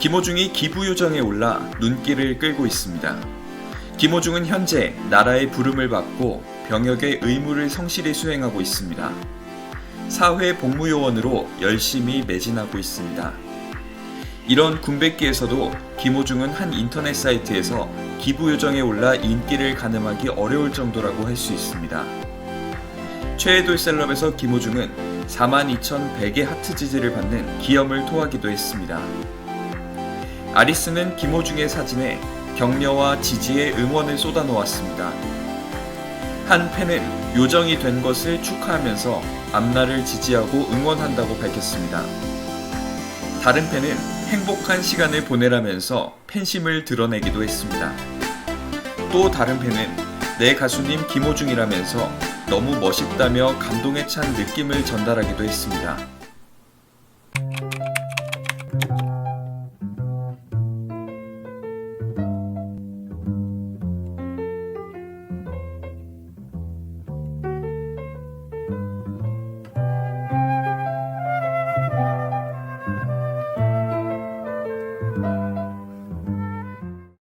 김호중이 기부 요정에 올라 눈길을 끌고 있습니다. 김호중은 현재 나라의 부름을 받고 병역의 의무를 성실히 수행하고 있습니다. 사회 복무요원으로 열심히 매진하고 있습니다. 이런 군백기에서도 김호중은 한 인터넷 사이트에서 기부 요정에 올라 인기를 가늠하기 어려울 정도라고 할 수 있습니다. 최애돌 셀럽에서 김호중은 42,100의 하트 지지를 받는 기염을 토하기도 했습니다. 아리스는 김호중의 사진에 격려와 지지의 응원을 쏟아놓았습니다. 한 팬은 요정이 된 것을 축하하면서 앞날을 지지하고 응원한다고 밝혔습니다. 다른 팬은 행복한 시간을 보내라면서 팬심을 드러내기도 했습니다. 또 다른 팬은 내 가수님 김호중이라면서 너무 멋있다며 감동에 찬 느낌을 전달하기도 했습니다.